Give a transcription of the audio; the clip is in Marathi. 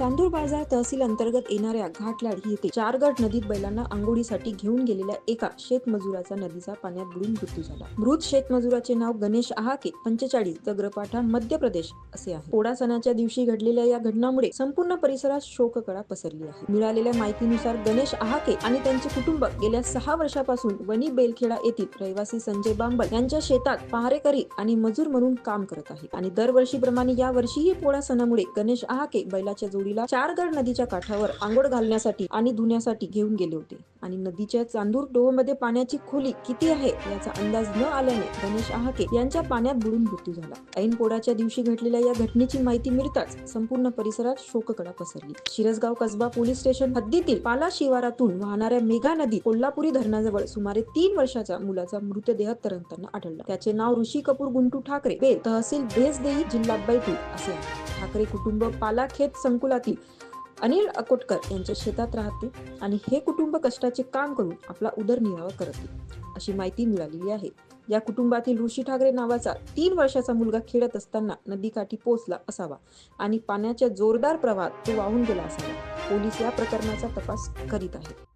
चांदूर बाजार तहसील अंतर्गत येणाऱ्या घाटलाडी येथे चारगड नदीत बैलांना आंघोळीसाठी घेऊन गेलेल्या एका शेतमजुराचा नदीचा पाण्यात बुडून मृत्यू झाला. मृत शेतमजुराचे नाव गणेश आहाके पंचेचाळीस दग्रपाठा मध्य प्रदेश असे आहे. पोडा सणाच्या दिवशी घडलेल्या या घटनामुळे संपूर्ण परिसरात शोककळा पसरली आहे. मिळालेल्या माहितीनुसार गणेश आहाके आणि त्यांचे कुटुंब गेल्या सहा वर्षापासून वणी बेलखेडा येथील रहिवासी संजय बांबल यांच्या शेतात पहारेकरी आणि मजूर म्हणून काम करत आहे आणि दरवर्षीप्रमाणे या वर्षीही पोळा सणामुळे गणेश आहाके बैलाच्या जोडी देवीला चारगड नदीच्या काठावर आंघोळ घालण्यासाठी आणि धुण्यासाठी घेऊन गेले होते. आणि नदीच्या चांदूर डोहमध्ये पाण्याची खोली किती आहे याचा अंदाज न आल्याने गणेश आहाके यांच्या पाण्यात बुडून मृत्यू झाला. ऐन पोळाच्या दिवशी घडलेल्या या घटनेची माहिती मिळताच संपूर्ण परिसरात शोककडा पसरली. शिरसगाव कसबा पोलीस स्टेशन हद्दीतील पाला शिवारातून वाहणाऱ्या मेघा नदी कोल्हापुरी धरणाजवळ सुमारे तीन वर्षाच्या मुलाचा मृतदेह तरंगताना आढळला. त्याचे नाव ऋषी कपूर गुंटू ठाकरे बेल तहसील भेसदेही जिल्हा बैतूल असे आहे. ठाकरे कुटुंब पालाखेत संकुलातील अनिल अकोटकर यांच्या शेतात राहते आणि हे कुटुंब कष्टाचे काम करून आपला उदरनिर्वाह करते. अशी माहिती मिळालेली आहे. या कुटुंबातील ऋषी ठाकरे नावाचा तीन वर्षाचा मुलगा खेळत असताना नदीकाठी पोहोचला असावा आणि पाण्याच्या जोरदार प्रवाहात तो वाहून गेला असावा. पोलीस या प्रकरणाचा तपास करीत आहेत.